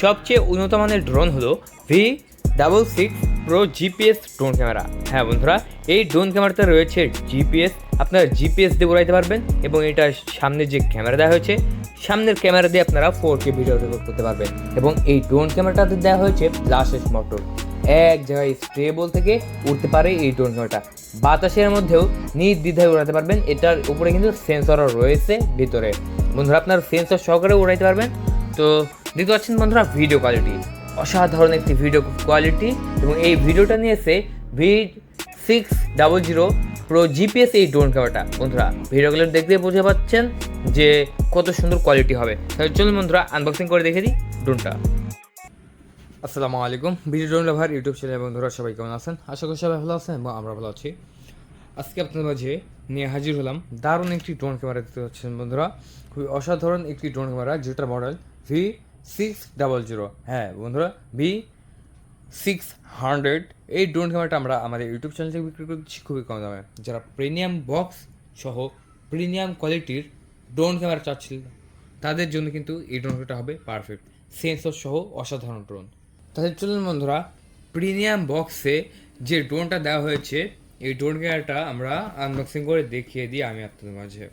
সবচেয়ে উন্নত মানের ড্রোন হলো V double six pro GPS drone camera হ্যাঁ বন্ধুরা, এই ড্রোন ক্যামেরাতে রয়েছে জিপিএস আপনারা জিপিএস দিয়ে উড়াইতে পারবেন এবং এটার সামনে যে ক্যামেরা দেওয়া হয়েছে, সামনের ক্যামেরা দিয়ে আপনারা ফোর কে ভিডিও রেকর্ড করতে পারবেন এবং এই ড্রোন ক্যামেরাটাতে দেওয়া হয়েছে ব্লাসেস মোটর এক জায়গায় স্টেবল থেকে উঠতে পারে এই ড্রোন ক্যামেরাটা বাতাসের মধ্যেও নির্দ্বিধায় উড়াতে পারবেন, এটার উপরে কিন্তু সেন্সরও রয়েছে ভিতরে। বন্ধুরা, আপনার সেন্সর সহকারে উড়াইতে পারবেন। তো দেখতে পাচ্ছেন বন্ধুরা ভিডিও কোয়ালিটি অসাধারণ একটি ভিডিও কোয়ালিটি এবং এই ভিডিওটা নিয়েছে V six double zero pro GPS এই ড্রোন ক্যামেরাটা বন্ধুরা ভিডিওগুলো দেখতে বুঝে পাচ্ছেন যে কত সুন্দর কোয়ালিটি হবে। চলুন বন্ধুরা আনবক্সিং করে দেখে দিই ড্রোনটা আসসালামু আলাইকুম video drone lover YouTube channel বন্ধুরা সবাই কেমন আছেন? আশা করি সবাই ভালো আছেন এবং আমরা ভালো আছি। আজকে আপনাদের মাঝে নিয়ে হাজির হলাম দারুণ একটি ড্রোন ক্যামেরা দেখতে পাচ্ছেন বন্ধুরা। খুবই অসাধারণ একটি ড্রোন ক্যামেরা যেটার model V six double zero হ্যাঁ বন্ধুরা ভি সিক্স হান্ড্রেড এই ড্রোন ক্যামেরাটা আমরা আমাদের ইউটিউব চ্যানেল থেকে বিক্রি করছি, খুবই কম দামে। যারা প্রিমিয়াম বক্স সহ প্রিমিয়াম কোয়ালিটির ড্রোন ক্যামেরা চাচ্ছিল, তাদের জন্য কিন্তু এই ড্রোন ক্যামেরাটা হবে পারফেক্ট সেন্সর সহ অসাধারণ ড্রোন তাদের চলুন বন্ধুরা প্রিমিয়াম বক্সে যে ড্রোনটা দেওয়া হয়েছে, এই ড্রোন ক্যামেরাটা আমরা আনবক্সিং করে দেখিয়ে দিই আমি আপনাদের মাঝে।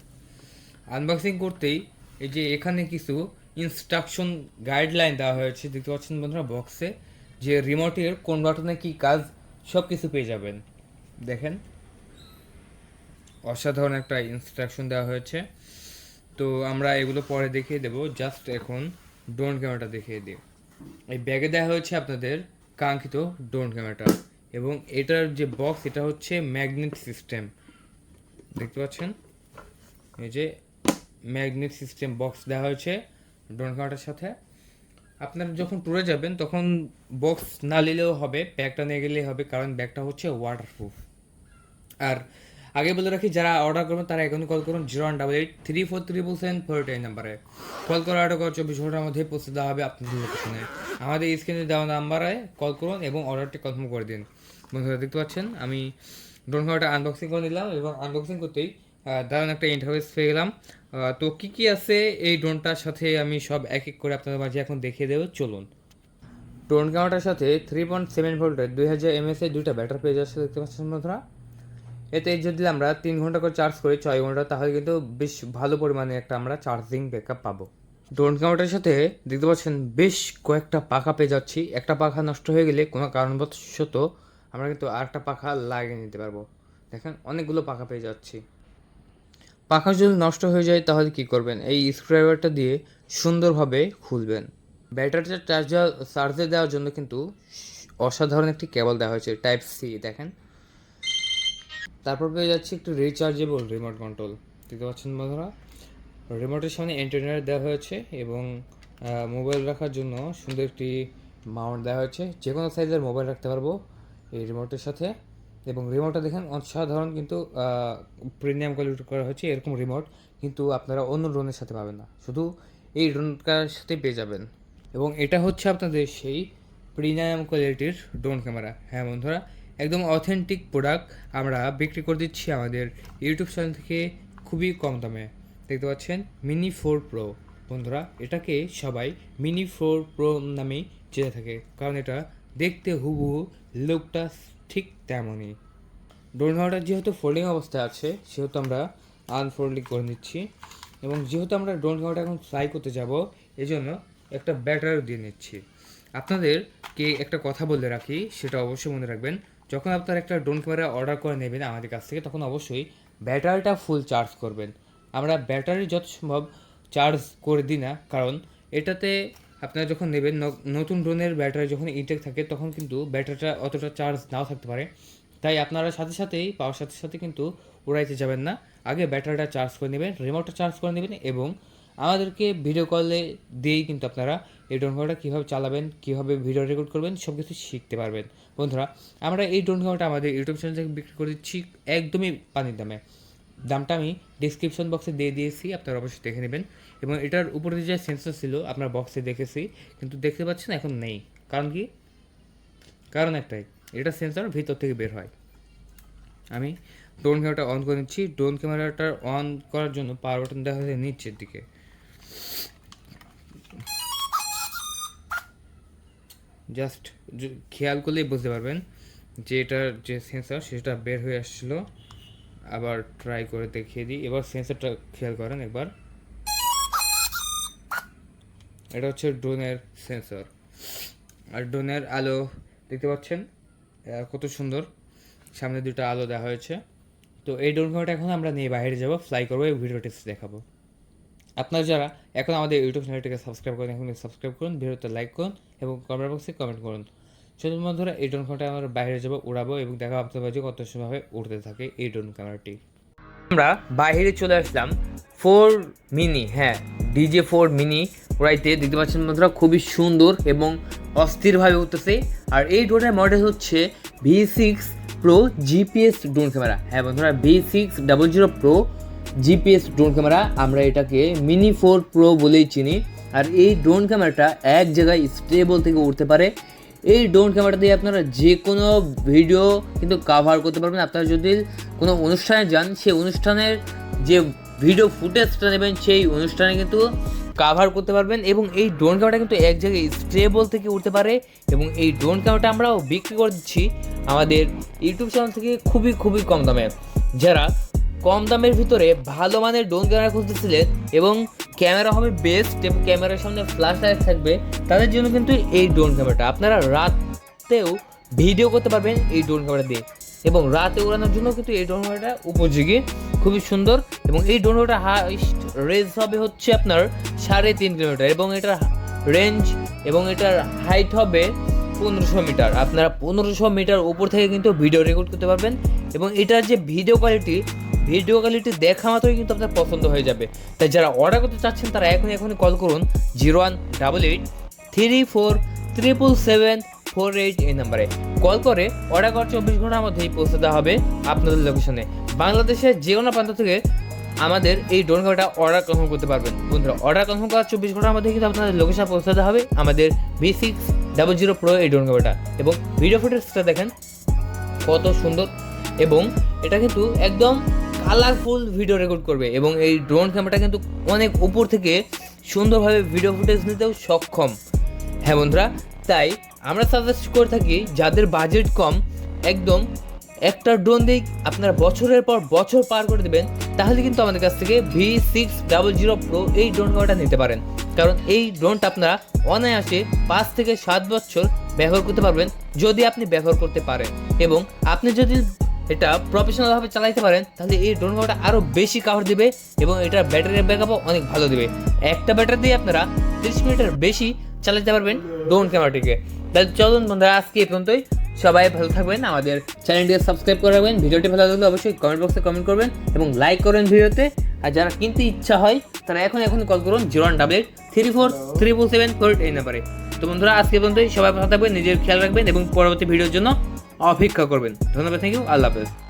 আনবক্সিং করতেই এই যে এখানে কিছু ইনস্ট্রাকশন গাইডলাইন দেওয়া হয়েছে। দেখতে পাচ্ছেন বন্ধুরা বক্সে যে রিমোটের কোন বাটনে কি কাজ সব কিছু পেয়ে যাবেন। দেখেন। অসাধারণ একটা ইনস্ট্রাকশন দেওয়া হয়েছে। তো আমরা এগুলো পরে দেখিয়ে দেবো। জাস্ট এখন ড্রোন ক্যামেরাটা দেখিয়ে দিই। এই ব্যাগে দেওয়া হয়েছে আপনাদের কাঙ্ক্ষিত ড্রোন ক্যামেরাটা এবং এটার যে বক্স এটা হচ্ছে ম্যাগনেট সিস্টেম দেখতে পাচ্ছেন? এই যে ম্যাগনেট সিস্টেম বক্স দেওয়া হয়েছে। ড্রোন ক্যামেরাটার সাথে। আপনারা যখন ট্যুরে যাবেন, তখন বক্স না নিলেও হবে, ব্যাগটা নিয়ে গেলেই হবে, কারণ ব্যাগটা হচ্ছে ওয়াটারপ্রুফ আর আগে বলে রাখি, যারা অর্ডার করবেন, তারা এখনই কল করুন zero one double eight three four triple seven four eight এই নাম্বারে। কল করে অর্ডার করার চব্বিশ ঘণ্টার মধ্যে পৌঁছে দেওয়া হবে আপনাদের লোকেশনে আমাদের স্ক্রিনে দেওয়া নাম্বারে কল করুন এবং অর্ডারটি কনফার্ম করে দিন। বন্ধুরা, দেখতে পাচ্ছেন? আমি ড্রোন আনবক্সিং করে নিলাম এবং আনবক্সিং করতেই দারুণ একটা ইন্টারফেস পেয়ে গেলাম। তো কী কী আছে এই ড্রোনটার সাথে আমি সব এক এক করে আপনাদের মাঝে এখন দেখিয়ে দেবো, চলুন। ড্রোন ক্যামেরাটার সাথে থ্রি পয়েন্ট সেভেন ভোল্টের দুই হাজার এমএস এর দুইটা ব্যাটারি পেয়ে যাচ্ছে দেখতে পাচ্ছেন বন্ধুরা। এতে যদি আমরা তিন ঘণ্টা করে চার্জ করি, ছয় ঘণ্টা, তাহলে কিন্তু বেশ ভালো পরিমাণে একটা আমরা চার্জিং ব্যাকআপ পাবো। ড্রোন ক্যামেরাটার সাথে দেখতে পাচ্ছেন বেশ কয়েকটা পাখা পেয়ে যাচ্ছি। একটা পাখা নষ্ট হয়ে গেলে কোনো কারণবশত আমরা কিন্তু আরেকটা পাখা লাগিয়ে নিতে পারব। দেখেন, অনেকগুলো পাখা পেয়ে যাচ্ছি। পাখা যদি নষ্ট হয়ে যায়, তাহলে কি করবেন? এই স্ক্রুড্রাইভারটা দিয়ে সুন্দরভাবে খুলবেন। ব্যাটারিটা চার্জ চার্জে দেওয়ার জন্য কিন্তু অসাধারণ একটি কেবল দেওয়া হয়েছে টাইপ সি দেখেন। তারপর পেয়ে যাচ্ছে একটু রিচার্জেবল রিমোট কন্ট্রোল দেখতে পাচ্ছেন বন্ধুরা? রিমোটের সামনে ইন্টারনেট দেওয়া হয়েছে এবং মোবাইল রাখার জন্য সুন্দর একটি মাউন্ট দেওয়া হয়েছে। যে কোনো সাইজের মোবাইল রাখতে পারব এই রিমোটের সাথে। এবং রিমোটটা দেখেন, অসাধারণ কিন্তু প্রিমিয়াম কোয়ালিটি করা হয়েছে, এরকম রিমোট কিন্তু আপনারা অন্য ড্রোনের সাথে পাবেন না। শুধু এই ড্রোনটার সাথে পেয়ে যাবেন। এবং এটা হচ্ছে আপনাদের সেই প্রিমিয়াম কোয়ালিটির ড্রোন ক্যামেরা হ্যাঁ বন্ধুরা, একদম অথেন্টিক প্রোডাক্ট আমরা বিক্রি করে দিচ্ছি আমাদের ইউটিউব চ্যানেল থেকে খুবই কম দামে। দেখতে পাচ্ছেন মিনি ফোর প্রো বন্ধুরা, এটাকে সবাই মিনি ফোর প্রো নামেই চেয়ে থাকে। কারণ এটা দেখতে হুবহু লুকটা ঠিক তেমনই। ড্রোন ক্যামেরাটা যেহেতু ফোল্ডিং অবস্থায় আছে, সেহেতু আমরা আনফোল্ডিং করে নিচ্ছি। এবং যেহেতু আমরা ড্রোন ক্যামেরাটা এখন ফ্লাই করতে যাব, এজন্য একটা ব্যাটারিও দিয়ে নিচ্ছি। আপনাদেরকে একটা কথা বলে রাখি, সেটা অবশ্যই মনে রাখবেন। যখন আপনারা একটা ড্রোন ক্যামেরা অর্ডার করে নেবেন আমাদের কাছ থেকে, তখন অবশ্যই ব্যাটারিটা ফুল চার্জ করবেন। আমরা ব্যাটারি যত সম্ভব চার্জ করে দিই না, কারণ এটাতে আপনারা যখন নেবেন নতুন ড্রোনের ব্যাটারি যখন ইনটেক থাকে, তখন কিন্তু ব্যাটারিটা অতটা চার্জ নাও থাকতে পারে। তাই আপনারা সাথে সাথেই পাওয়ার সাথে সাথে কিন্তু উড়াইতে যাবেন না। আগে ব্যাটারিটা চার্জ করে নেবেন রিমোটটা চার্জ করে নেবেন এবং আমাদেরকে ভিডিও কলে দিয়েই কিন্তু আপনারা এই ড্রোন ক্যামেরাটা কীভাবে চালাবেন, কীভাবে ভিডিও রেকর্ড করবেন সব কিছু শিখতে পারবেন। বন্ধুরা, আমরা এই ড্রোন ক্যামেরাটা আমাদের ইউটিউব চ্যানেল থেকে বিক্রি করে দিচ্ছি একদমই পানির দামে। দামটা আমি ডিসক্রিপশন বক্সে দিয়ে দিয়েছি, আপনারা অবশ্যই দেখে নেবেন। এবং এটার উপরে যে সেন্সর ছিল, আপনার বক্সে দেখেছি, কিন্তু দেখতে পাচ্ছেন এখন নেই। কারণ কি? কারণ একটাই, এটা সেন্সর ভিতর থেকে বের হয়। আমি ড্রোন ক্যামেরাটা অন করে নিচ্ছি। ড্রোন ক্যামেরাটা অন করার জন্য পাওয়ার বাটন দেখা যায় নিচের দিকে। জাস্ট খেয়াল করলেই বুঝতে পারবেন যে এটার যে সেন্সর সেটা বের হয়ে আসছিল। আবার ট্রাই করে দেখিয়ে দিই। এবার সেন্সারটা খেয়াল করেন একবার। এটা হচ্ছে ড্রোনের সেন্সর আর ড্রোনের আলো দেখতে পাচ্ছেন? কত সুন্দর। সামনে দুটো আলো দেওয়া হয়েছে। তো এই ড্রোন ক্যামেরাটা এখন আমরা নিয়ে বাইরে যাব ফ্লাই করব এবং ভিডিও টেস্ট দেখাবো। আপনারা যারা এখন আমাদের ইউটিউব চ্যানেলটিকে সাবস্ক্রাইব করেন এখন সাবস্ক্রাইব করুন ভিডিওতে লাইক করুন এবং কমেন্ট বক্সে কমেন্ট করুন। চলুন বন্ধুরা, এই ড্রোন ক্যামেরাটা আমরা বাইরে যাব, উড়াবো এবং দেখা আপনাদের কত সময়ভাবে উড়তে থাকে এই ড্রোন ক্যামেরাটি। আমরা বাইরে চলে আসলাম ফোর মিনি হ্যাঁ ডিজে ফোর মিনি উড়াইতে দেখতে পাচ্ছেন বন্ধুরা খুবই সুন্দর এবং অস্থিরভাবে উঠতেছে। আর এই ড্রোনের মডেল হচ্ছে V six pro GPS drone camera হ্যাঁ বন্ধুরা V six double zero pro GPS drone camera আমরা এটাকে মিনি ফোর প্রো বলেই চিনি। আর এই ড্রোন ক্যামেরাটা এক জায়গায় স্টেবল থেকে উঠতে পারে। এই ড্রোন ক্যামেরা দিয়ে আপনারা যে কোনো ভিডিও কিন্তু কাভার করতে পারবেন। আপনারা যদি কোনো অনুষ্ঠানে যান, সেই অনুষ্ঠানের যে ভিডিও ফুটেজটা নেবেন, সেই অনুষ্ঠানে কিন্তু কাভার করতে পারবেন এবং এই ড্রোন ক্যামেরাটা কিন্তু এক জায়গায় স্টেবল থেকে উঠতে পারে এবং এই ড্রোন ক্যামেরাটা আমরাও বিক্রি করে দিচ্ছি আমাদের ইউটিউব চ্যানেল থেকে খুবই খুবই কম দামে। যারা কম দামের ভিতরে ভালো মানের ড্রোন ক্যামেরা খুঁজতেছিলেন এবং ক্যামেরা হবে বেস্ট এবং ক্যামেরার সামনে ফ্ল্যাশ লাইট থাকবে, তাদের জন্য কিন্তু এই ড্রোন ক্যামেরাটা আপনারা রাতেও ভিডিও করতে পারবেন এই ড্রোন ক্যামেরা দিয়ে এবং রাতে উড়ানোর জন্য কিন্তু এই ড্রোন ক্যামেরাটা উপযোগী। খুবই সুন্দর এবং এই ক্যামেরাটা হাইস্ট রেঞ্জ হবে হচ্ছে আপনার সাড়ে তিন কিলোমিটার এবং এটার রেঞ্জ এবং এটার হাইট হবে পনেরোশো মিটার। আপনারা পনেরোশো মিটার উপর থেকে কিন্তু ভিডিও রেকর্ড করতে পারবেন এবং এটার যে ভিডিও কোয়ালিটি ভিডিও কোয়ালিটি দেখা মাত্রই কিন্তু আপনার পছন্দ হয়ে যাবে। তাই যারা অর্ডার করতে চাচ্ছেন, তারা এখনই এখনই কল করুন zero one double eight three four triple seven four eight এই নাম্বারে কল করে অর্ডার করার চব্বিশ ঘণ্টার মধ্যেই পৌঁছে দেওয়া হবে আপনাদের লোকেশনে বাংলাদেশের যে কোনো প্রান্ত থেকে আমাদের এই ড্রোন ক্যামেরাটা অর্ডার কনফার্ম করতে পারবেন। বন্ধুরা অর্ডার কনফার্ম করার চব্বিশ ঘণ্টার মধ্যে কিন্তু আপনাদের লোকেশন পৌঁছে দেওয়া হবে আমাদের V six double zero pro এই ড্রোন ক্যামেরাটা এবং ভিডিও ফুটেজটা দেখেন কত সুন্দর এবং এটা কিন্তু একদম কালারফুল ভিডিও রেকর্ড করবে এবং এই ড্রোন ক্যামেরাটা কিন্তু অনেক উপর থেকে সুন্দরভাবে ভিডিও ফুটেজ নিতেও সক্ষম। হ্যাঁ বন্ধুরা তাই আমরা সাজেস্ট করে থাকি যাদের বাজেট কম, একদম একটা ড্রোন দিয়ে আপনারা বছরের পর বছর পার করে দেবেন, তাহলে কিন্তু আমাদের কাছ থেকে V six double zero pro এই ড্রোন ক্যামেরাটা নিতে পারেন। কারণ এই ড্রোনটা আপনারা অনায়াসে পাঁচ থেকে সাত বছর ব্যবহার করতে পারবেন, যদি আপনি ব্যবহার করতে পারেন। এবং আপনি যদি এটা প্রফেশনালভাবে চালাইতে পারেন, তাহলে এই ড্রোন ক্যামেরাটা আরও বেশি কাভার দেবে এবং এটার ব্যাটারি ব্যাকআপও অনেক ভালো দেবে। একটা ব্যাটারি দিয়ে আপনারা তিরিশ মিনিটের বেশি চালাতে পারবেন ড্রোন ক্যামেরাটিকে। তাহলে চলুন বন্ধুরা, আজকে এই পর্যন্তই। সবাই ভালো থাকবেন, আমাদের চ্যানেলটিকে সাবস্ক্রাইব করে রাখবেন। ভিডিওটি ভালো লাগলে অবশ্যই কমেন্ট বক্সে কমেন্ট করবেন এবং লাইক করেন ভিডিওতে। আর যারা কিনতে ইচ্ছা হয়, তারা এখন এখন কল করুন zero one double eight three four three four seven four eight এই নাম্বারে তো বন্ধুরা, আজকে পর্যন্তই। সবাই ভালো থাকবেন, নিজের খেয়াল রাখবেন এবং পরবর্তী ভিডিওর জন্য অপেক্ষা করবেন। ধন্যবাদ থ্যাংক ইউ আল্লাহ হাফেজ।